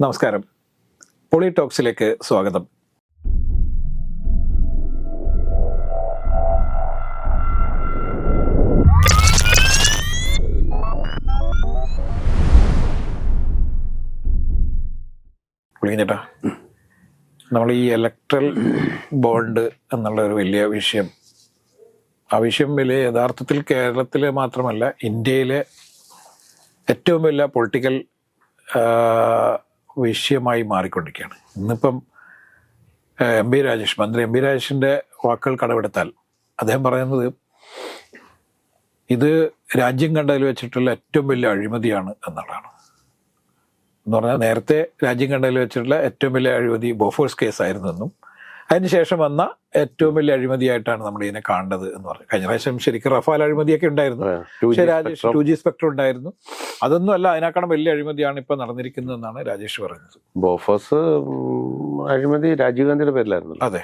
നമസ്കാരം. പൊളിടോക്സിലേക്ക് സ്വാഗതം. നമ്മൾ ഈ ഇലക്ട്രൽ ബോണ്ട് എന്നുള്ള ഒരു വലിയ വിഷയം ആ വിഷയം വലിയ യഥാർത്ഥത്തിൽ കേരളത്തിലെ മാത്രമല്ല ഇന്ത്യയിലെ ഏറ്റവും വലിയ പൊളിറ്റിക്കൽ വിഷയമായി മാറിക്കൊണ്ടിരിക്കുകയാണ്. ഇന്നിപ്പം എം ബി രാജേഷ് മന്ത്രി എം ബി രാജേഷിന്റെ വാക്കുകൾ കടമെടുത്താൽ അദ്ദേഹം പറയുന്നത് ഇത് രാജ്യം കണ്ടതിൽ വെച്ചിട്ടുള്ള ഏറ്റവും വലിയ അഴിമതിയാണ് എന്നുള്ളതാണ്. എന്ന് പറഞ്ഞാൽ നേരത്തെ രാജ്യം കണ്ടതിൽ വെച്ചിട്ടുള്ള ഏറ്റവും വലിയ അഴിമതി ബോഫോഴ്സ് കേസായിരുന്നു എന്നും അതിനുശേഷം വന്ന ഏറ്റവും വലിയ അഴിമതിയായിട്ടാണ് നമ്മൾ ഇതിനെ കാണേണ്ടത് എന്ന് പറഞ്ഞു കഴിഞ്ഞ പ്രാവശ്യം ശരിക്കും റഫാൽ അഴിമതിയൊക്കെ ഉണ്ടായിരുന്നു. പക്ഷേ രാജേഷ് ടു ജി സ്പെക്ടർ ഉണ്ടായിരുന്നു. അതൊന്നും അല്ല അതിനേക്കാളും വലിയ അഴിമതിയാണ് ഇപ്പൊ നടന്നിരിക്കുന്നതെന്നാണ് രാജേഷ് പറഞ്ഞത് ബോഫോസ് അഴിമതി രാജീവ് ഗാന്ധിയുടെ പേരിലായിരുന്നു അതെ.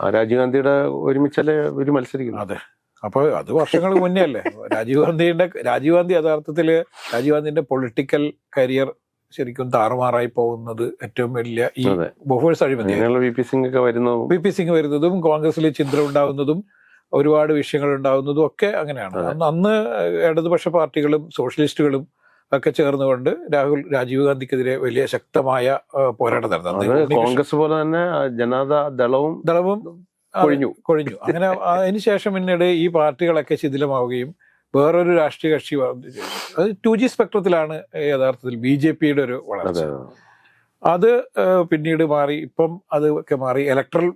രാജീവ് ഗാന്ധിയുടെ ഒരുമിച്ചല്ലേ ഒരു മത്സരിക്കുന്നു അതെ. അപ്പോൾ അത് വർഷങ്ങൾക്ക് മുന്നേ അല്ലേ? രാജീവ് ഗാന്ധിയുടെ രാജീവ് ഗാന്ധി യഥാർത്ഥത്തിൽ രാജീവ് ഗാന്ധിന്റെ പൊളിറ്റിക്കൽ കരിയർ ശരിക്കും താറുമാറായി പോകുന്നത് ഏറ്റവും വലിയ ഈ ബഹുഴ്സ് ബോഫേഴ്സ് അഴിമതി വി പി സിംഗ് ഒക്കെ വരുന്നു. പി പി സിംഗ് വരുന്നതും കോൺഗ്രസിൽ ചിന്ത ഉണ്ടാകുന്നതും ഒരുപാട് വിഷയങ്ങൾ ഉണ്ടാവുന്നതും ഒക്കെ അങ്ങനെയാണ്. അന്ന് അന്ന് ഇടതുപക്ഷ പാർട്ടികളും സോഷ്യലിസ്റ്റുകളും ഒക്കെ ചേർന്നുകൊണ്ട് രാഹുൽ രാജീവ് ഗാന്ധിക്കെതിരെ വലിയ ശക്തമായ പോരാട്ടം നടന്നു. കോൺഗ്രസ് പോലെ തന്നെ ജനതാദളവും ജനതാ ദളവും ദളവും കൊഴിഞ്ഞു. കൊഴിഞ്ഞു. അങ്ങനെ അതിനുശേഷം പിന്നീട് ഈ പാർട്ടികളൊക്കെ ശിഥിലമാവുകയും വേറൊരു രാഷ്ട്രീയ കക്ഷി. അത് ടു ജി സ്പെക്ട്രത്തിലാണ് യഥാർത്ഥത്തിൽ ബി ജെ പിയുടെ ഒരു വളർച്ച. അത് പിന്നീട് മാറി ഇപ്പം അത് ഒക്കെ മാറി ഇലക്ട്രൽ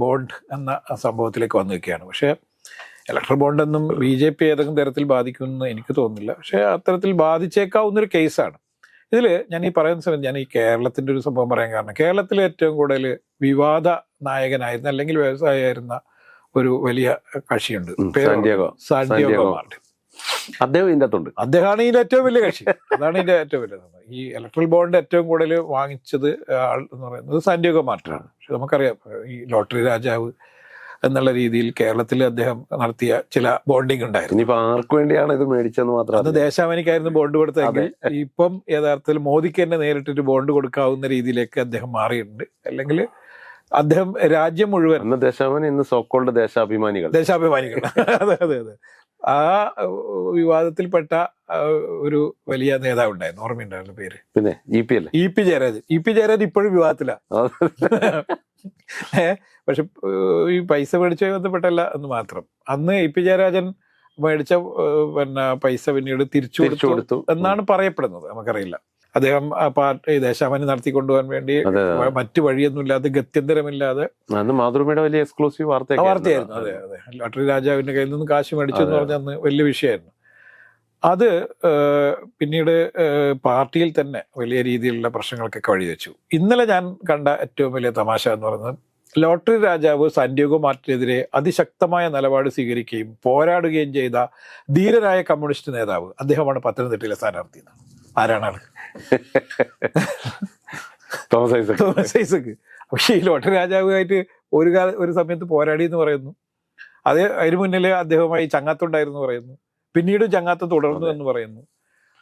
ബോണ്ട് എന്ന സംഭവത്തിലേക്ക് വന്നു നിൽക്കുകയാണ് പക്ഷേ ഇലക്ട്രൽ ബോണ്ട് എന്നും ബി ജെ പി ഏതെങ്കിലും തരത്തിൽ ബാധിക്കുമെന്ന് എനിക്ക് തോന്നുന്നില്ല. പക്ഷേ അത്തരത്തിൽ ബാധിച്ചേക്കാവുന്ന ഒരു കേസാണ്. ഇതിൽ ഞാൻ ഈ പറയുന്ന സമയത്ത് ഞാൻ ഈ കേരളത്തിന്റെ ഒരു സംഭവം പറയാൻ കാരണം കേരളത്തിൽ ഏറ്റവും കൂടുതൽ വിവാദ നായകനായിരുന്ന അല്ലെങ്കിൽ വ്യവസായിയായിരുന്ന ഒരു വലിയ കക്ഷിയുണ്ട്. Santiago Santiago. മാർട്ടിൻ. അദ്ദേഹം ഇതിന്റെ അകത്തുണ്ട്. അദ്ദേഹമാണ് ഇതിന്റെ ഏറ്റവും വലിയ കക്ഷി. അതാണ് ഇതിന്റെ ഏറ്റവും വലിയ. ഈ ഇലക്ട്രൽ ബോണ്ട് ഏറ്റവും കൂടുതൽ വാങ്ങിച്ചത് ആൾ എന്ന് പറയുന്നത് സാന്റിയോഗ മാർട്ടിനാണ്. പക്ഷെ നമുക്കറിയാം ഈ ലോട്ടറി രാജാവ് എന്നുള്ള രീതിയിൽ കേരളത്തിൽ അദ്ദേഹം നടത്തിയ ചില ബോണ്ടിങ് ഉണ്ടായിരുന്നു. ഇനിയിപ്പോ ആർക്ക് വേണ്ടിയാണ് ഇത് മേടിച്ചെന്ന് മാത്രം അത് ദേശാവനിക്കായിരുന്നു ബോണ്ട് കൊടുത്തത് ഇപ്പം യഥാർത്ഥത്തിൽ മോദിക്ക് തന്നെ നേരിട്ടൊരു ബോണ്ട് കൊടുക്കാവുന്ന രീതിയിലേക്ക് അദ്ദേഹം മാറിയിട്ടുണ്ട്. അല്ലെങ്കിൽ അദ്ദേഹം രാജ്യം മുഴുവൻ ദേശാഭിമാനി ഇന്ന് സോക്കോൾഡ് ദേശാഭിമാനികൾ. ദേശാഭിമാനികൾ. അതെ അതെ അതെ. ആ വിവാദത്തിൽപ്പെട്ട ഒരു വലിയ നേതാവ് ഉണ്ടായിരുന്നു ഓർമ്മയുണ്ടായിരുന്നു പേര്? പിന്നെ ഇ പി അല്ലേ? E P Jayarajan E P Jayarajan ഇപ്പോഴും വിവാദത്തില. പക്ഷെ ഈ പൈസ മേടിച്ച ബന്ധപ്പെട്ടല്ല എന്ന് മാത്രം. അന്ന് ഇ പി ജയരാജൻ മേടിച്ച പിന്നെ പൈസ പിന്നീട് തിരിച്ചു കൊടുത്തു. എന്നാണ് പറയപ്പെടുന്നത്. നമുക്കറിയില്ല. അദ്ദേഹം ആ പാർട്ടി ദേശാഭിമാനി നടത്തിക്കൊണ്ടുപോകാൻ വേണ്ടി. മറ്റു വഴിയൊന്നുമില്ലാതെ ഗത്യന്തരമില്ലാതെ മാതൃഭൂമിയുടെ വലിയ എക്സ്ക്ലൂസീവ് വാർത്തയായിരുന്നു. അതെ അതെ. ലോട്ടറി രാജാവിന്റെ കയ്യിൽ നിന്ന് കാശ് മേടിച്ചു എന്ന് പറഞ്ഞ അന്ന് വലിയ വിഷയമായിരുന്നു. അത് പിന്നീട് പാർട്ടിയിൽ തന്നെ വലിയ രീതിയിലുള്ള പ്രശ്നങ്ങൾക്കൊക്കെ വഴിവെച്ചു. ഇന്നലെ ഞാൻ കണ്ട ഏറ്റവും വലിയ തമാശ എന്ന് പറയുന്നത് ലോട്ടറി രാജാവ് സാന്റിയോഗോ മാർട്ടിനെതിരെ അതിശക്തമായ നിലപാട് സ്വീകരിക്കുകയും പോരാടുകയും ചെയ്ത ധീരരായ കമ്മ്യൂണിസ്റ്റ് നേതാവ് അദ്ദേഹമാണ് പത്തനംതിട്ടയിലെ സ്ഥാനാർത്ഥി ആരാണ് ആൾ? തോമസ് ഐസക് തോമസ് ഐസക് പക്ഷേ ഈ ലോട്ടറി രാജാവുമായിട്ട് ഒരു കാല ഒരു സമയത്ത് പോരാടി എന്ന് പറയുന്നു. അത് അതിന് മുന്നിൽ അദ്ദേഹവുമായി ചങ്ങാത്തുണ്ടായിരുന്നു പറയുന്നു. പിന്നീട് ചങ്ങാത്തം തുടർന്നു എന്ന് പറയുന്നു.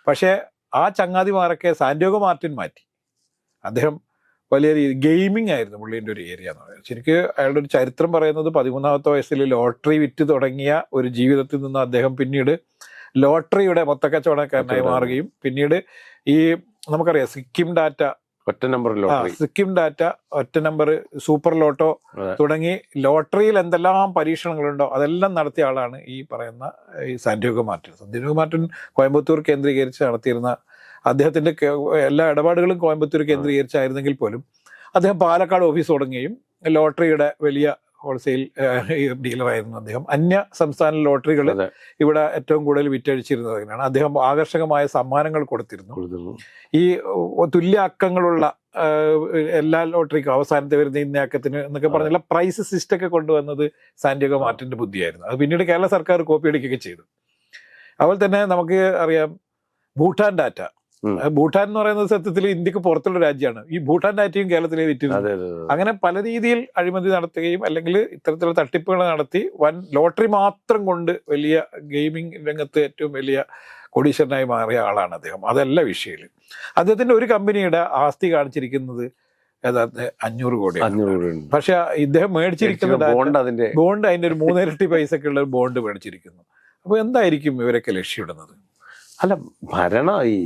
പക്ഷേ ആ ചങ്ങാതിമാരൊക്കെ സാന്റിയോഗോ മാർട്ടിൻ മാറ്റി. അദ്ദേഹം വലിയ രീതി ഗെയിമിംഗ് ആയിരുന്നു പുള്ളീന്റെ ഒരു ഏരിയ എന്ന് പറയുന്നത്. ശരിക്കും അയാളുടെ ഒരു ചരിത്രം പറയുന്നത് പതിമൂന്നാമത്തെ വയസ്സിൽ ലോട്ടറി വിറ്റ് തുടങ്ങിയ ഒരു ജീവിതത്തിൽ നിന്ന് അദ്ദേഹം പിന്നീട് ലോട്ടറിയുടെ മൊത്തക്കച്ചവടക്കാരനായി കച്ചവടം. മാറുകയും പിന്നീട് ഈ നമുക്കറിയാം സിക്കിം ഡാറ്റ ഒറ്റ നമ്പർ ലോട്ടറി. സിക്കിം ഡാറ്റ ഒറ്റ നമ്പർ സൂപ്പർ ലോട്ടോ തുടങ്ങി ലോട്ടറിയിൽ എന്തെല്ലാം പരീക്ഷണങ്ങളുണ്ടോ അതെല്ലാം നടത്തിയ ആളാണ് ഈ പറയുന്ന ഈ സാന്റിയോഗോ മാർട്ടിൻ. സാന്റിയോഗോ മാർട്ടിൻ കോയമ്പത്തൂർ കേന്ദ്രീകരിച്ച് നടത്തിയിരുന്ന അദ്ദേഹത്തിന്റെ എല്ലാ ഇടപാടുകളും കോയമ്പത്തൂർ കേന്ദ്രീകരിച്ചായിരുന്നെങ്കിൽ പോലും അദ്ദേഹം പാലക്കാട് ഓഫീസ് തുടങ്ങുകയും ലോട്ടറിയുടെ വലിയ ഹോൾസെയിൽ ഡീലറായിരുന്നു അദ്ദേഹം. അന്യ സംസ്ഥാന ലോട്ടറികൾ ഇവിടെ ഏറ്റവും കൂടുതൽ വിറ്റഴിച്ചിരുന്നത് അങ്ങനെയാണ് അദ്ദേഹം ആകർഷകമായ സമ്മാനങ്ങൾ കൊടുത്തിരുന്നു. ഈ തുല്യ അക്കങ്ങളുള്ള എല്ലാ ലോട്ടറിക്കും അവസാനത്തെ വരുന്ന ഇന്ന അക്കത്തിന് എന്നൊക്കെ പറഞ്ഞുള്ള പ്രൈസ് സിസ്റ്റം ഒക്കെ കൊണ്ടുവന്നത് സാന്റിയോഗോ മാർട്ടിന്റെ ബുദ്ധിയായിരുന്നു. അത് പിന്നീട് കേരള സർക്കാർ കോപ്പി അടിക്കുകയൊക്കെ ചെയ്തു. അതുപോലെ തന്നെ നമുക്ക് അറിയാം ഭൂട്ടാൻ ഡാറ്റ ഭൂട്ടാൻ എന്ന് പറയുന്നത് സത്യത്തിൽ ഇന്ത്യയ്ക്ക് പുറത്തുള്ള രാജ്യമാണ്. ഈ ഭൂട്ടാൻ ഡാറ്റയും കേരളത്തിലെ വിറ്റിരുന്നു. അതെ അതെ അതെ. അങ്ങനെ പല രീതിയിൽ അഴിമതി നടത്തുകയും അല്ലെങ്കിൽ ഇത്തരത്തിലുള്ള തട്ടിപ്പുകൾ നടത്തി വൻ ലോട്ടറി മാത്രം കൊണ്ട് വലിയ ഗെയിമിംഗ് രംഗത്ത് ഏറ്റവും വലിയ കോടീശ്വരനായി മാറിയ ആളാണ് അദ്ദേഹം. അതല്ല വിഷയം. അദ്ദേഹത്തിന്റെ ഒരു കമ്പനിയുടെ ആസ്തി കാണിച്ചിരിക്കുന്നത് യഥാർത്ഥ അഞ്ഞൂറ് കോടി അഞ്ഞൂറ്. പക്ഷെ ഇദ്ദേഹം മേടിച്ചിരിക്കുന്ന ബോണ്ട് അതിന്റെ ബോണ്ട് അതിന്റെ ഒരു മൂന്നിരട്ടി പൈസക്കുള്ള ബോണ്ട് മേടിച്ചിരിക്കുന്നു. അപ്പൊ എന്തായിരിക്കും ഇവരൊക്കെ ലക്ഷ്യമിടുന്നത്? അല്ല ഭരണ ഈ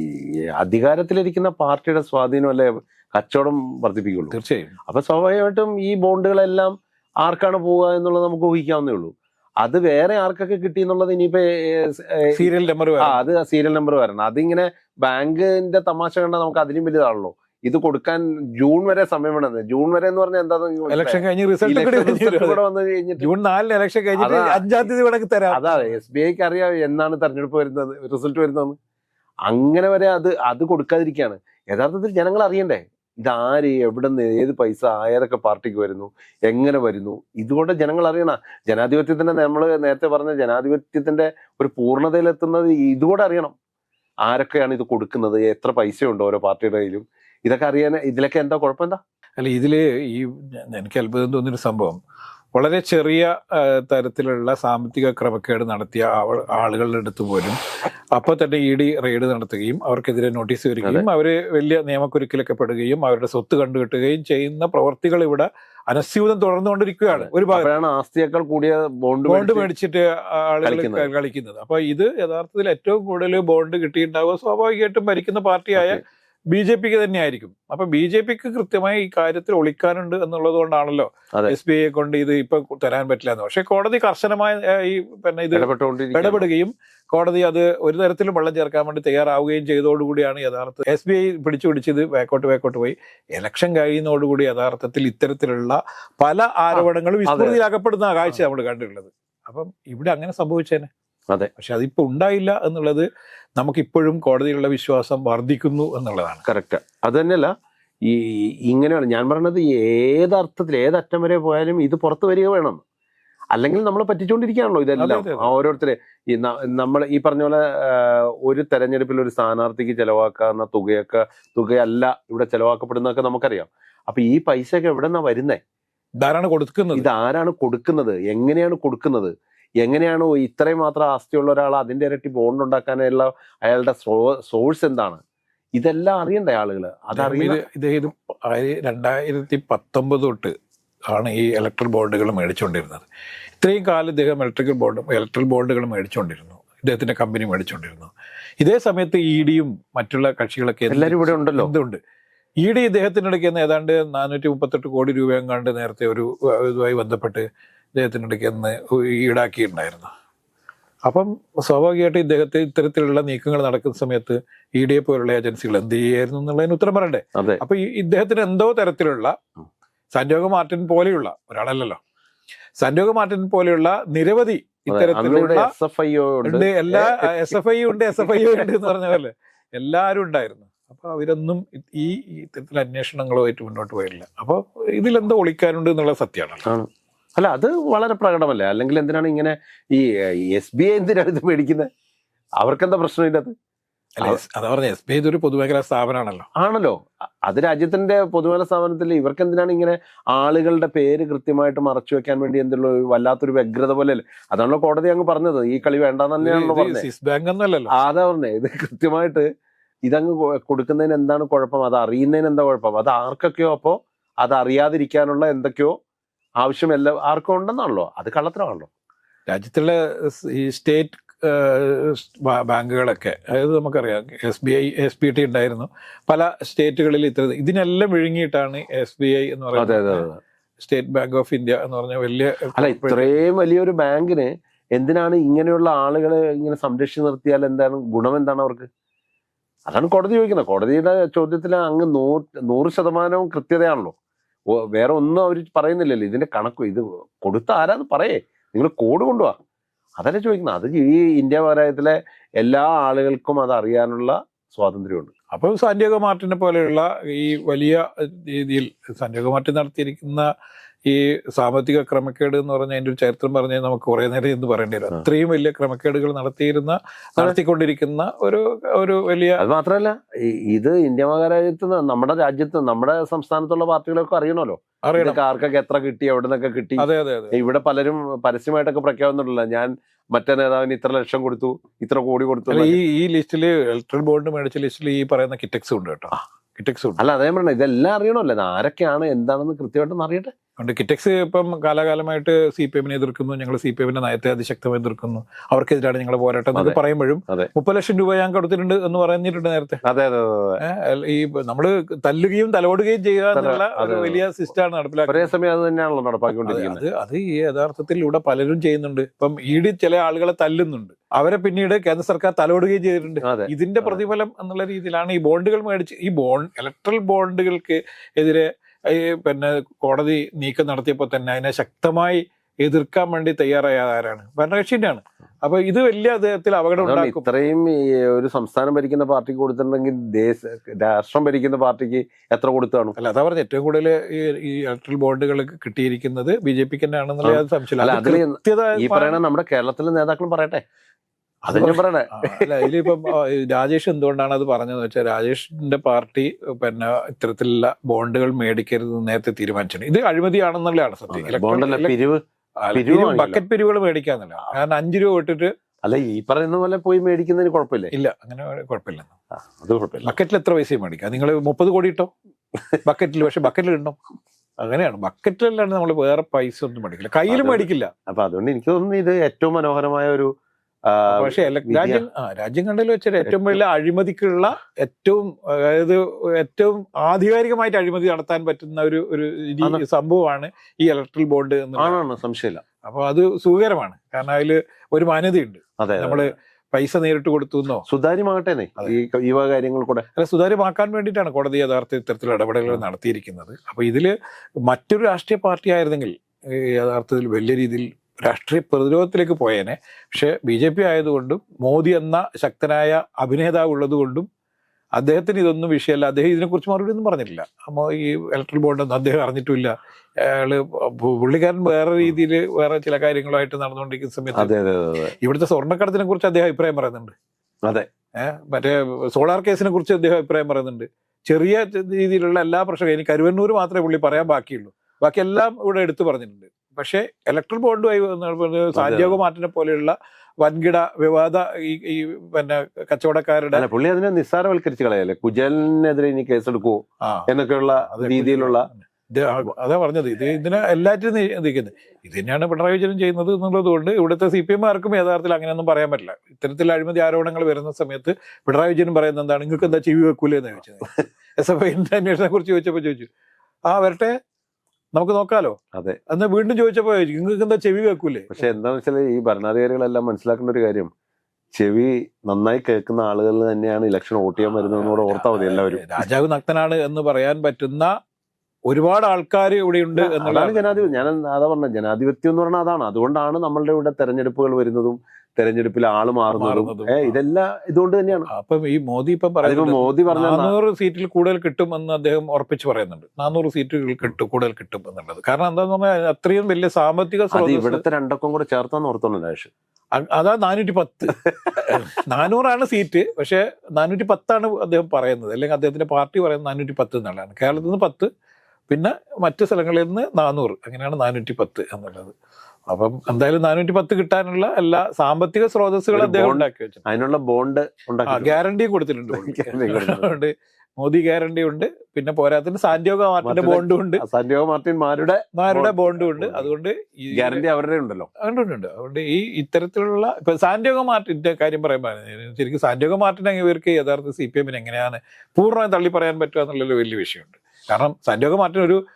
അധികാരത്തിലിരിക്കുന്ന പാർട്ടിയുടെ സ്വാധീനം അല്ലെ കച്ചവടം വർദ്ധിപ്പിക്കുള്ളൂ? തീർച്ചയായും. അപ്പൊ സ്വാഭാവികമായിട്ടും ഈ ബോണ്ടുകളെല്ലാം ആർക്കാണ് പോവുക എന്നുള്ളത് നമുക്ക് ഊഹിക്കാവുന്നേ ഉള്ളൂ. അത് വേറെ ആർക്കൊക്കെ കിട്ടി എന്നുള്ളത് ഇനിയിപ്പോ സീരിയൽ നമ്പർ അത് സീരിയൽ നമ്പർ വരണം അതിങ്ങനെ ബാങ്കിന്റെ തമാശ കണ്ടാൽ നമുക്ക് അതിനും വലുതാണല്ലോ ഇത് കൊടുക്കാൻ ജൂൺ വരെ സമയം വേണം ജൂൺ വരെ എന്ന് പറഞ്ഞാൽ എന്താ ഇലക്ഷൻ കഴിഞ്ഞ് റിസൾട്ട് കൂടെ വന്നു കഴിഞ്ഞിട്ട് ജൂൺ നാലിന് ഇലക്ഷൻ കഴിഞ്ഞിട്ട് അഞ്ചാം തീയതി ഇവിടെ തരാം. അതാ എസ് ബി ഐക്ക് അറിയാം എന്നാണ് തെരഞ്ഞെടുപ്പ് വരുന്നത് റിസൾട്ട് വരുന്നത് അങ്ങനെ വരെ അത് അത് കൊടുക്കാതിരിക്കുകയാണ്. യഥാർത്ഥത്തിൽ ജനങ്ങൾ അറിയണ്ടേ? ഇതാര് എവിടെ നിന്ന് ഏത് പൈസ ഏതൊക്കെ പാർട്ടിക്ക് വരുന്നു എങ്ങനെ വരുന്നു? ഇതുകൊണ്ട് ജനങ്ങൾ അറിയണ. ജനാധിപത്യത്തിന്റെ നമ്മൾ നേരത്തെ പറഞ്ഞ ജനാധിപത്യത്തിന്റെ ഒരു പൂർണതയിലെത്തുന്നത് ഇതുകൂടെ അറിയണം. ആരൊക്കെയാണ് ഇത് കൊടുക്കുന്നത്? എത്ര പൈസയുണ്ട് ഓരോ പാർട്ടിയുടെ കയ്യിലും ഇതൊക്കെ അറിയാൻ ഇതിലൊക്കെ എന്താ കുഴപ്പം എന്താ അല്ല ഇതിൽ ഈ എനിക്ക് അത്ഭുതം തോന്നിയൊരു സംഭവം. വളരെ ചെറിയ തരത്തിലുള്ള സാമ്പത്തിക ക്രമക്കേട് നടത്തിയ ആളുകളുടെ അടുത്ത് പോലും അപ്പൊ തന്നെ ഇ ഡി റെയ്ഡ് നടത്തുകയും അവർക്കെതിരെ നോട്ടീസ് വരികയും അവർ വലിയ നിയമക്കുരുക്കിലൊക്കെ പെടുകയും അവരുടെ സ്വത്ത് കണ്ടുകെട്ടുകയും ചെയ്യുന്ന പ്രവർത്തികൾ ഇവിടെ അനസ്യൂതം തുടർന്നുകൊണ്ടിരിക്കുകയാണ്. ഒരു ഭാഗമാണ് ആസ്തിയേക്കാൾ കൂടിയ ബോണ്ട് ബോണ്ട് മേടിച്ചിട്ട് ആളുകൾ കളിക്കുന്നത്. കളിക്കുന്നത്. അപ്പൊ ഇത് യഥാർത്ഥത്തിൽ ഏറ്റവും കൂടുതൽ ബോണ്ട് കിട്ടിയിട്ടുണ്ടാവുക സ്വാഭാവികമായിട്ടും ഭരിക്കുന്ന പാർട്ടിയായ ബി ജെ പിക്ക് തന്നെയായിരിക്കും. അപ്പൊ ബി ജെ പിക്ക് കൃത്യമായി ഈ കാര്യത്തിൽ ഒളിക്കാനുണ്ട് എന്നുള്ളത് കൊണ്ടാണല്ലോ എസ് ബി ഐയെ കൊണ്ട് ഇത് ഇപ്പൊ തരാൻ പറ്റില്ല എന്ന് പക്ഷെ കോടതി കർശനമായ ഈ പിന്നെ ഇത്. ഇടപെടുകയും കോടതി അത് ഒരു തരത്തിലും വെള്ളം ചേർക്കാൻ വേണ്ടി തയ്യാറാവുകയും ചെയ്തോടുകൂടിയാണ് യഥാർത്ഥ എസ് ബി ഐ പിടിച്ചു പിടിച്ചത് വേക്കോട്ട് വേക്കോട്ട് പോയി. ഇലക്ഷൻ കഴിയുന്നതോടുകൂടി യഥാർത്ഥത്തിൽ ഇത്തരത്തിലുള്ള പല ആരോപണങ്ങളും വിസ്മൃതിയിലാക്കപ്പെടുന്ന കാഴ്ച നമ്മൾ കണ്ടിട്ടുള്ളത്. അപ്പം ഇവിടെ അങ്ങനെ സംഭവിച്ചേനെ. അതെ. പക്ഷെ അതിപ്പോ ഉണ്ടായില്ല എന്നുള്ളത് നമുക്കിപ്പോഴും കോടതിയിലുള്ള വിശ്വാസം വർദ്ധിക്കുന്നു എന്നുള്ളതാണ്. കറക്റ്റ്. അത് തന്നെയല്ല ഈ ഇങ്ങനെയാണ് ഞാൻ പറഞ്ഞത് ഏതർത്ഥത്തിൽ അർത്ഥത്തിൽ ഏത് അറ്റം വരെ പോയാലും ഇത് പുറത്തു വരിക വേണം. അല്ലെങ്കിൽ നമ്മൾ പറ്റിച്ചുകൊണ്ടിരിക്കുകയാണല്ലോ ഇതെല്ലാം. ഓരോരുത്തരെ ഈ നമ്മൾ ഈ പറഞ്ഞ പോലെ ഒരു തെരഞ്ഞെടുപ്പിൽ ഒരു സ്ഥാനാർത്ഥിക്ക് ചെലവാക്കാവുന്ന തുകയൊക്കെ തുകയല്ല ഇവിടെ ചിലവാക്കപ്പെടുന്നതൊക്കെ നമുക്കറിയാം. അപ്പൊ ഈ പൈസയൊക്കെ എവിടെ നിന്നാണ് വരുന്നേ? ഇതാരാണ് കൊടുക്കുന്നത്? ഇതാരാണ് കൊടുക്കുന്നത്? എങ്ങനെയാണ് കൊടുക്കുന്നത്? എങ്ങനെയാണ് ഇത്രയും മാത്രം ആസ്തിയുള്ള ഒരാൾ അതിന്റെ ഇരട്ടി ബോണ്ട് ഉണ്ടാക്കാനുള്ള അയാളുടെ സോഴ്സ് എന്താണ്? ഇതെല്ലാം അറിയണ്ട ആളുകൾ അതറിയ ഇദ്ദേഹം രണ്ടായിരത്തി പത്തൊമ്പത് തൊട്ട് ആണ് ഈ ഇലക്ട്രിക് ബോണ്ടുകൾ മേടിച്ചുകൊണ്ടിരുന്നത് ഇത്രയും കാലം ഇദ്ദേഹം ഇലക്ട്രിക്കൽ ബോണ്ട് ഇലക്ട്രിക് ബോണ്ടുകൾ മേടിച്ചുകൊണ്ടിരുന്നു ഇദ്ദേഹത്തിന്റെ കമ്പനി മേടിച്ചുകൊണ്ടിരുന്നു ഇതേ സമയത്ത് ഇ ഡിയും മറ്റുള്ള കക്ഷികളൊക്കെ എല്ലാവരും ഇവിടെ ഉണ്ടല്ലോ. എന്തുണ്ട്? ഇ ഡി ഇദ്ദേഹത്തിനിടയ്ക്ക് ഏതാണ്ട് നാനൂറ്റി മുപ്പത്തെട്ട് കോടി രൂപയും കണ്ട് നേരത്തെ ഒരു ഇതുമായി ബന്ധപ്പെട്ട് ഇദ്ദേഹത്തിന്റെ അന്ന് ഈടാക്കിയിട്ടുണ്ടായിരുന്നു. അപ്പം സ്വാഭാവികമായിട്ട് ഇദ്ദേഹത്തെ ഇത്തരത്തിലുള്ള നീക്കങ്ങൾ നടക്കുന്ന സമയത്ത് ഇ ഡി എ പോലുള്ള ഏജൻസികൾ എന്ത് ചെയ്യായിരുന്നു എന്നുള്ളതിന് ഉത്തരം പറയണ്ടേ? അപ്പൊ ഈ ഇദ്ദേഹത്തിന് എന്തോ തരത്തിലുള്ള സാന്റോഗോ മാർട്ടിൻ പോലെയുള്ള ഒരാളല്ലല്ലോ. സാന്റോഗോ മാർട്ടിൻ പോലെയുള്ള നിരവധി ഇത്തരത്തിലുള്ള എല്ലാ എസ് എഫ് ഐ ഉണ്ട് എസ് എഫ് ഐ ഉണ്ട് എന്ന് പറഞ്ഞ പോലെ എല്ലാവരും ഉണ്ടായിരുന്നു. അപ്പൊ അവരൊന്നും ഈ ഇത്തരത്തിലുള്ള അന്വേഷണങ്ങളുമായിട്ട് മുന്നോട്ട് പോയില്ല അപ്പൊ ഇതിലെന്തോ ഒളിക്കാനുണ്ട് എന്നുള്ള സത്യമാണ് അല്ല അത് വളരെ പ്രകടമല്ലേ? അല്ലെങ്കിൽ എന്തിനാണ് ഇങ്ങനെ ഈ എസ് ബി ഐ എന്തിനാണ് ഇത് മേടിക്കുന്നത് അവർക്കെന്താ പ്രശ്നം ഇതിനകത്ത്? അതാ പറഞ്ഞ എസ് ബി ഐ ഇതൊരു പൊതുമേഖലാ സ്ഥാപനമാണല്ലോ. ആണല്ലോ. അത് രാജ്യത്തിന്റെ പൊതുമേഖല സ്ഥാപനത്തിൽ ഇവർക്ക് എന്തിനാണ് ഇങ്ങനെ ആളുകളുടെ പേര് കൃത്യമായിട്ട് മറച്ചു വെക്കാൻ വേണ്ടി എന്തുള്ള വല്ലാത്തൊരു വ്യഗ്രത പോലെ അല്ലേ? അതാണല്ലോ കോടതി അങ്ങ് പറഞ്ഞത്. ഈ കളി വേണ്ടെന്ന് തന്നെയാണല്ലോ പറഞ്ഞത് അതാ പറഞ്ഞേ. ഇത് കൃത്യമായിട്ട് ഇതങ്ങ് കൊടുക്കുന്നതിന് എന്താണ് കുഴപ്പം? അത് അറിയുന്നതിന് എന്താ കുഴപ്പം? അത് ആർക്കൊക്കെയോ അപ്പോ അത് അറിയാതിരിക്കാനുള്ള എന്തൊക്കെയോ ആവശ്യം എല്ലാ ആർക്കും ഉണ്ടെന്നാണല്ലോ. അത് കള്ളത്തരമാണല്ലോ. രാജ്യത്തുള്ള ഈ സ്റ്റേറ്റ് ബാങ്കുകളൊക്കെ അതായത് നമുക്കറിയാം S B I S B T ഉണ്ടായിരുന്നു. പല സ്റ്റേറ്റുകളിൽ ഇത്ര ഇതിനെല്ലാം വിഴുങ്ങിയിട്ടാണ് എസ് ബി ഐ എന്ന് പറയുന്നത്. അതെ. സ്റ്റേറ്റ് ബാങ്ക് ഓഫ് ഇന്ത്യ എന്ന് പറഞ്ഞ വലിയ അല്ല ഇത്രയും വലിയൊരു ബാങ്കിന് എന്തിനാണ് ഇങ്ങനെയുള്ള ആളുകളെ ഇങ്ങനെ സംരക്ഷിച്ച് നിർത്തിയാൽ എന്താണ് ഗുണം എന്താണ് അവർക്ക്? അതാണ് കോടതി ചോദിക്കുന്നത്. കോടതിയുടെ ചോദ്യത്തിൽ അങ്ങ് നൂറ് നൂറ് ശതമാനവും കൃത്യതയാണല്ലോ. വേറെ ഒന്നും അവർ പറയുന്നില്ലല്ലോ. ഇതിന്റെ കണക്ക് ഇത് കൊടുത്ത ആരാന്ന് പറയേ. നിങ്ങൾ കോഡ് കൊണ്ടുപോവാ അതല്ലേ ചോദിക്കുന്നത്. അത് ഈ ഇന്ത്യ പരാജയത്തിലെ എല്ലാ ആളുകൾക്കും അത് അറിയാനുള്ള സ്വാതന്ത്ര്യമുണ്ട്. അപ്പോൾ സാന്റിയോഗോ മാർട്ടിനെ പോലെയുള്ള ഈ വലിയ രീതിയിൽ സാന്റിയോഗോ മാർട്ടിൻ നടത്തിയിരിക്കുന്ന ഈ സാമ്പത്തിക ക്രമക്കേട് എന്ന് പറഞ്ഞാൽ അതിന്റെ ഒരു ചരിത്രം പറഞ്ഞാൽ നമുക്ക് കുറെ നേരം എന്ന് പറയേണ്ടി വരും. അത്രയും വലിയ ക്രമക്കേടുകൾ നടത്തിയിരുന്ന നടത്തിക്കൊണ്ടിരിക്കുന്ന ഒരു ഒരു വലിയ അത് മാത്രമല്ല ഇത് ഇന്ത്യ മഹാരാജ്യത്ത് നമ്മുടെ രാജ്യത്ത് നമ്മുടെ സംസ്ഥാനത്തുള്ള പാർട്ടികളൊക്കെ അറിയണമല്ലോ. അറിയണം. ആർക്കൊക്കെ എത്ര കിട്ടി എവിടെ നിന്നൊക്കെ കിട്ടി. അതെ അതെ അതെ. ഇവിടെ പലരും പരസ്യമായിട്ടൊക്കെ പ്രഖ്യാപനം ഞാൻ മറ്റേ നേതാവിന് ഇത്ര ലക്ഷം കൊടുത്തു ഇത്ര കോടി കൊടുത്തു. ഈ ഈ ലിസ്റ്റിൽ ഇലക്ട്രൽ ബോർഡിന് മേടിച്ച ലിസ്റ്റിൽ ഈ പറയുന്ന കിറ്റക്സ് ഉണ്ട് കേട്ടോ. കിറ്റക്സ് ഉണ്ട്. അല്ല അതേ പറഞ്ഞ ഇതെല്ലാം അറിയണമല്ലോ ആരൊക്കെയാണ് എന്താണെന്ന് കൃത്യമായിട്ടൊന്ന് അറിയട്ടെ. ഉണ്ട്. കിറ്റക്സ് ഇപ്പം കാലാകാലമായിട്ട് സി പി എമ്മിനെ എതിർക്കുന്നു. ഞങ്ങൾ സി പി എമ്മിന്റെ നയത്തെ അതിശക്തമായി എതിർക്കുന്നു. അവർക്കെതിരാണ് ഞങ്ങൾ പോരാട്ടം എന്ന് അതെ. പറയുമ്പോഴും മുപ്പത് ലക്ഷം രൂപ ഞാൻ കൊടുത്തിട്ടുണ്ട് എന്ന് പറഞ്ഞിട്ടുണ്ട് നേരത്തെ. അതെ അതെ ഈ നമ്മൾ തല്ലുകയും തലോടുകയും ചെയ്യുക എന്നുള്ള ഒരു വലിയ സിസ്റ്റമാണ് നടപ്പിലാക്കുന്നത്. ഒരേ സമയം അത് തന്നെയാണല്ലോ അതെ, നടപ്പാക്കിക്കൊണ്ടിരിക്കുന്നത് അത് ഈ യഥാർത്ഥത്തിൽ ഇവിടെ പലരും ചെയ്യുന്നുണ്ട്. ഇപ്പം ഡി ചില ആളുകളെ തല്ലുന്നുണ്ട്. അവരെ പിന്നീട് കേന്ദ്ര സർക്കാർ തലോടുകയും ചെയ്തിട്ടുണ്ട്. ഇതിന്റെ പ്രതിഫലം എന്നുള്ള രീതിയിലാണ് ഈ ബോണ്ടുകൾ മേടിച്ച് ഈ ബോണ്ട് ഇലക്ട്രൽ ബോണ്ടുകൾക്ക് എതിരെ ഈ പിന്നെ കോടതി നീക്കം നടത്തിയപ്പോൾ തന്നെ അതിനെ ശക്തമായി എതിർക്കാൻ വേണ്ടി തയ്യാറായ ആരാണ്? ഭരണകക്ഷിന്റെയാണ്. അപ്പൊ ഇത് വലിയ അദ്ദേഹത്തിൽ അപകടം ഉണ്ടാക്കും. ഇത്രയും ഈ ഒരു സംസ്ഥാനം ഭരിക്കുന്ന പാർട്ടിക്ക് കൊടുത്തിട്ടുണ്ടെങ്കിൽ ദേശ രാഷ്ട്രം ഭരിക്കുന്ന പാർട്ടിക്ക് എത്ര കൊടുത്താണ്? അല്ല അതാ പറഞ്ഞ ഏറ്റവും കൂടുതൽ ഈ ഇലക്ട്രൽ ബോണ്ടുകൾ കിട്ടിയിരിക്കുന്നത് ബി ജെ പിക്ക് തന്നെയാണെന്നുള്ള ഈ പറയണ നമ്മുടെ കേരളത്തിലെ നേതാക്കളും പറയട്ടെ. അത് ഞാൻ പറയണേ. അല്ല ഇതിലിപ്പം രാജേഷ് എന്തുകൊണ്ടാണ് അത് പറഞ്ഞതെന്ന് വെച്ചാൽ രാജേഷിന്റെ പാർട്ടി പിന്നെ ഇത്തരത്തിലുള്ള ബോണ്ടുകൾ മേടിക്കരുത് നേരത്തെ തീരുമാനിച്ചിട്ടുണ്ട്. ഇത് അഴിമതിയാണെന്നുള്ളതാണ് സത്യം. ബക്കറ്റ് പിരിവുകൾ മേടിക്കാന്നല്ല. കാരണം അഞ്ചു രൂപ ഇട്ടിട്ട് അല്ല ഈ പറയുന്ന പോലെ പോയി മേടിക്കുന്നതിന് കുഴപ്പമില്ല? ഇല്ല അങ്ങനെ കുഴപ്പമില്ല. അത് കുഴപ്പമില്ല. ബക്കറ്റിൽ എത്ര പൈസയും മേടിക്കാം? നിങ്ങൾ മുപ്പത് കോടി ഇട്ടോ? ബക്കറ്റിൽ പക്ഷെ ബക്കറ്റിൽ ഇടണം. അങ്ങനെയാണ്. ബക്കറ്റിലല്ലാണ്ട് നമ്മൾ വേറെ പൈസ ഒന്നും മേടിക്കില്ല. കയ്യിലും മേടിക്കില്ല. അപ്പൊ അതുകൊണ്ട് എനിക്ക് തോന്നുന്നു ഇത് ഏറ്റവും മനോഹരമായ ഒരു പക്ഷേ എല- വിധിയാ. രാജ്യം ആ രാജ്യം കണ്ടതിൽ വെച്ചാൽ ഏറ്റവും വലിയ അഴിമതിക്കുള്ള ഏറ്റവും അതായത് ഏറ്റവും ആധികാരികമായിട്ട് അഴിമതി നടത്താൻ പറ്റുന്ന ഒരു ഒരു. സംഭവമാണ് ഈ ഇലക്ട്രൽ ബോണ്ട് ആണാണ് സംശയമില്ല. അപ്പൊ അത് സുഖകരമാണ്. കാരണം അതിൽ ഒരു മാന്യതയുണ്ട്. അതെ നമ്മൾ പൈസ നേരിട്ട് കൊടുത്തു എന്നോ? സുതാര്യമാകട്ടെ. ഈ വക കാര്യങ്ങൾ കൂടെ. അല്ല സുതാര്യമാക്കാൻ വേണ്ടിയിട്ടാണ് കോടതി യഥാർത്ഥ ഇത്തരത്തിലുള്ള ഇടപെടലുകൾ നടത്തിയിരിക്കുന്നത്. അപ്പൊ ഇതിൽ മറ്റൊരു രാഷ്ട്രീയ പാർട്ടി ആയിരുന്നെങ്കിൽ യഥാർത്ഥത്തിൽ വലിയ രീതിയിൽ രാഷ്ട്രീയ പ്രതിരോധത്തിലേക്ക് പോയേനെ. പക്ഷെ ബി ജെ പി ആയതുകൊണ്ടും മോദി എന്ന ശക്തനായ അഭിനേതാവ് ഉള്ളതുകൊണ്ടും അദ്ദേഹത്തിന് ഇതൊന്നും വിഷയമല്ല. അദ്ദേഹം ഇതിനെക്കുറിച്ച് മറുപടി ഒന്നും പറഞ്ഞില്ല അപ്പോൾ ഈ ഇലക്ട്രൽ ബോണ്ടൊന്നും അദ്ദേഹം അറിഞ്ഞിട്ടില്ല അയാൾ പുള്ളിക്കാരൻ വേറെ രീതിയിൽ വേറെ ചില കാര്യങ്ങളുമായിട്ട് നടന്നുകൊണ്ടിരിക്കുന്ന സമയത്ത് ഇവിടുത്തെ സ്വർണക്കടത്തിനെ കുറിച്ച് അദ്ദേഹം അഭിപ്രായം പറയുന്നുണ്ട്. അതെ. മറ്റേ സോളാർ കേസിനെ കുറിച്ച് അദ്ദേഹം അഭിപ്രായം പറയുന്നുണ്ട്. ചെറിയ രീതിയിലുള്ള എല്ലാ പ്രശ്നങ്ങളും ഇനി കരുവന്നൂർ മാത്രമേ പുള്ളി പറയാൻ ബാക്കിയുള്ളൂ. ബാക്കി എല്ലാം ഇവിടെ എടുത്തു പറഞ്ഞിട്ടുണ്ട്. പക്ഷേ ഇലക്ട്രൽ ബോണ്ടുമായി സാന്റിയാഗോ മാർട്ടിനെ പോലെയുള്ള വൻകിട വിവാദ ഈ ഈ പിന്നെ കച്ചവടക്കാരുടെ പുള്ളി അതിനെ നിസ്സാരവൽക്കരിച്ച് കളയല്ലേ? കുജലിനെതിരെ ഇനി കേസെടുക്കുവോ എന്നൊക്കെയുള്ള രീതിയിലുള്ള അതാ പറഞ്ഞത്. ഇത് ഇതിനെ എല്ലാറ്റിനും നിൽക്കുന്നത് ഇത് തന്നെയാണ് പിണറായി വിജയൻ ചെയ്യുന്നത് എന്നുള്ളത് കൊണ്ട് ഇവിടുത്തെ സി പി എമ്മാർക്കും യഥാർത്ഥത്തിൽ അങ്ങനെയൊന്നും പറയാൻ പറ്റില്ല. ഇത്തരത്തിൽ അഴിമതി ആരോപണങ്ങൾ വരുന്ന സമയത്ത് പിണറായി വിജയൻ പറയുന്നത് എന്താണ്? നിങ്ങൾക്ക് എന്താ ചെവി വെക്കൂലേ എന്ന് ചോദിച്ചത്? എസ് എഫ് ഐ അന്വേഷണത്തെ കുറിച്ച് ചോദിച്ചപ്പോൾ ചോദിച്ചു. ആ വരട്ടെ. നമുക്ക് നോക്കാലോ? അതെ. അന്ന് വീണ്ടും ചോദിച്ചപ്പോ നിങ്ങൾക്ക് എന്താ ചെവി കേൾക്കൂലേ? പക്ഷെ എന്താന്ന് വെച്ചാൽ ഈ ഭരണാധികാരികളെല്ലാം മനസ്സിലാക്കേണ്ട ഒരു കാര്യം. ചെവി നന്നായി കേൾക്കുന്ന ആളുകൾ തന്നെയാണ് ഇലക്ഷൻ വോട്ട് ചെയ്യാൻ വരുന്നതെന്നോട് ഓർത്താ ഓർത്താൽ മതി എല്ലാവരും. രാജാവ് നക്തനാണ് എന്ന് പറയാൻ പറ്റുന്ന ഒരുപാട് ആൾക്കാർ ഇവിടെയുണ്ട് ഉണ്ട് എന്നുള്ളതാണ്. ജനാധിപത്യം. ഞാൻ അതാ പറഞ്ഞ ജനാധിപത്യം എന്ന് പറഞ്ഞാൽ അതാണ്. അതുകൊണ്ടാണ് നമ്മളുടെ ഇവിടെ തെരഞ്ഞെടുപ്പുകൾ വരുന്നതും തെരഞ്ഞെടുപ്പിൽ ആൾ മാറുന്നതും. ഇതെല്ലാം ഇതുകൊണ്ട് തന്നെയാണ്. അപ്പം ഈ മോദി ഇപ്പം പറയുന്നത് മോദി പറഞ്ഞ നാനൂറ് സീറ്റിൽ കൂടുതൽ കിട്ടുമെന്ന് അദ്ദേഹം ഉറപ്പിച്ച് പറയുന്നുണ്ട്. നാനൂറ് സീറ്റുകൾ കിട്ടും കൂടുതൽ കിട്ടും എന്നുള്ളത് കാരണം എന്താന്ന് പറഞ്ഞാൽ അത്രയും വലിയ സാമ്പത്തിക ഇവിടുത്തെ രണ്ടൊക്കെ കൂടെ ചേർത്താന്ന് അ- അതാ നാനൂറ്റി പത്ത് നാനൂറാണ് സീറ്റ് പക്ഷെ നാനൂറ്റി പത്താണ് അദ്ദേഹം പറയുന്നത്. അല്ലെങ്കിൽ അദ്ദേഹത്തിന്റെ പാർട്ടി പറയുന്നത് നാനൂറ്റി പത്ത് എന്നുള്ളതാണ്. കേരളത്തിൽ നിന്ന് പത്ത് പിന്നെ മറ്റു സ്ഥലങ്ങളിൽ നിന്ന് നാനൂറ് അങ്ങനെയാണ് നാനൂറ്റി പത്ത് എന്നുള്ളത് അപ്പം എന്തായാലും നാനൂറ്റി പത്ത് കിട്ടാനുള്ള എല്ലാ സാമ്പത്തിക സ്രോതസ്സുകൾ അദ്ദേഹം ഉണ്ടാക്കി വെച്ചിട്ടുണ്ട് അതിനുള്ള ബോണ്ട് ഗ്യാരണ്ടി കൊടുത്തിട്ടുണ്ട് പുള്ളി. കൊടുത്തിട്ടുണ്ട്. അതുകൊണ്ട് മോദി ഗ്യാരണ്ടി ഉണ്ട്. പിന്നെ പോരാത്തിന് സാന്റിയോഗ മാർട്ടിന്റെ ബോണ്ടും ഉണ്ട്. സാന്റിയോഗോ മാർട്ടിൻ മാരുടെ മാരുടെ ബോണ്ടും ഉണ്ട്. അതുകൊണ്ട് ഈ- ഗ്യാരണ്ടി അവരുടെ ഉണ്ടല്ലോ. ഉണ്ട് അതുകൊണ്ട് ഈ ഇത്തരത്തിലുള്ള ഇപ്പൊ സാന്റിയോഗ മാർട്ടിന്റെ കാര്യം പറയുമ്പോൾ ശരിക്കും സാന്റിയോഗ അങ്ങ് ഇവർക്ക് യഥാർത്ഥ സി പി എമ്മിന് എങ്ങനെയാണ് പൂർണമായും തള്ളി പറയാൻ പറ്റുക എന്നുള്ളൊരു വലിയ വിഷയമുണ്ട്. കാരണം സാന്റിയോഗ മാർട്ടിൻ ഒരു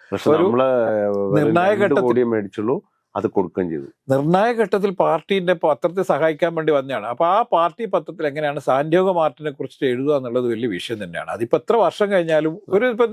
നിർണായക ഘട്ടത്തിൽ- മേടിച്ചുള്ളൂ. അത് കൊടുക്കുകയും ചെയ്തു. നിർണായക ഘട്ടത്തിൽ പാർട്ടിന്റെ പത്രത്തെ സഹായിക്കാൻ വേണ്ടി വന്നതാണ്. അപ്പൊ ആ പാർട്ടി പത്രത്തിൽ എങ്ങനെയാണ് സാന്റിയോഗ മാർട്ടിനെ കുറിച്ച് എഴുതുക എന്നുള്ളത് വലിയ വിഷയം തന്നെയാണ്. അതിപ്പോ എത്ര വർഷം കഴിഞ്ഞാലും ഒരു ഇപ്പൊ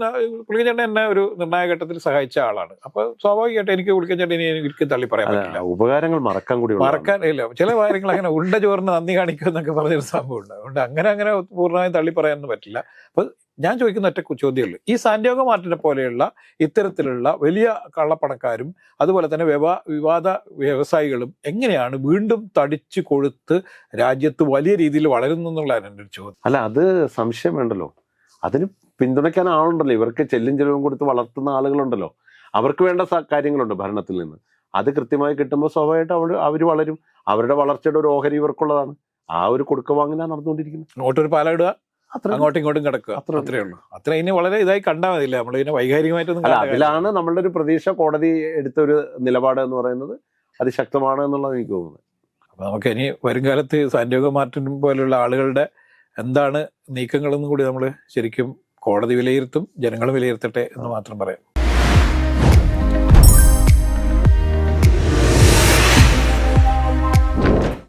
എന്നെ ഒരു നിർണായക ഘട്ടത്തിൽ സഹായിച്ച ആളാണ്. അപ്പൊ സ്വാഭാവികമായിട്ട് എനിക്ക് പുള്ളിക്കഞ്ചേട്ടൻ ഇനി എനിക്ക് തള്ളി പറയാൻ പറ്റില്ല. ഉപകാരങ്ങൾ മറക്കാൻ കൂടി. മറക്കാൻ ഇല്ല. ചില കാര്യങ്ങൾ അങ്ങനെ ഉണ്ട ചോറിന് നന്ദി കാണിക്കും എന്നൊക്കെ പറഞ്ഞൊരു സംഭവം ഉണ്ട് അതുകൊണ്ട് അങ്ങനെ അങ്ങനെ പൂർണമായും തള്ളി പറയാനൊന്നും പറ്റില്ല. അപ്പൊ ഞാൻ ചോദിക്കുന്ന ഒറ്റ ചോദ്യമുള്ളൂ. ഈ സാന്റിയോഗ മാർട്ടിനെ പോലെയുള്ള ഇത്തരത്തിലുള്ള വലിയ കള്ളപ്പണക്കാരും അതുപോലെ തന്നെ വ്യവാ വിവാദ വ്യവസായികളും എങ്ങനെയാണ് വീണ്ടും തടിച്ചു കൊഴുത്ത് രാജ്യത്ത് വലിയ രീതിയിൽ വളരുന്നു എന്നുള്ളതാണ് എന്റെ ഒരു ചോദ്യം. അല്ല അത് സംശയം വേണ്ടല്ലോ. അതിന് പിന്തുണയ്ക്കാൻ ആളുണ്ടല്ലോ. ഇവർക്ക് ചെല്ലും ചെലവും കൊടുത്ത് വളർത്തുന്ന ആളുകളുണ്ടല്ലോ. അവർക്ക് വേണ്ട കാര്യങ്ങളുണ്ട് ഭരണത്തിൽ നിന്ന്. അത് കൃത്യമായി കിട്ടുമ്പോൾ സ്വാഭാവികമായിട്ട് അവർ അവർ വളരും. അവരുടെ വളർച്ചയുടെ ഒരു ഓഹരി ഇവർക്കുള്ളതാണ്. ആ ഒരു കൊടുക്ക വാങ്ങലാ നടന്നുകൊണ്ടിരിക്കുന്നത്. നോട്ടൊരു പാലം അത്ര അങ്ങോട്ടും ഇങ്ങോട്ടും കിടക്കുക. അത്രേ ഉള്ളൂ. അത്ര ഇനി വളരെ ഇതായി കണ്ടാൽ മതിയില്ല നമ്മൾ ഇതിനെ വൈകാരികമായിട്ടൊന്നും അതിലാണ് നമ്മളുടെ ഒരു പ്രതീക്ഷ കോടതി എടുത്ത ഒരു നിലപാട് എന്ന് പറയുന്നത് അതിശക്തമാണ് എന്നുള്ളത് എനിക്ക് തോന്നുന്നത്. അപ്പൊ നമുക്ക് ഇനി വരും വരുംകാലത്ത് സാന്റിയാഗോ മാർട്ടിൻ പോലുള്ള ആളുകളുടെ എന്താണ് നീക്കങ്ങളെന്നും കൂടി നമ്മൾ ശരിക്കും കോടതി വിലയിരുത്തും ജനങ്ങൾ വിലയിരുത്തട്ടെ എന്ന് മാത്രം പറയാം.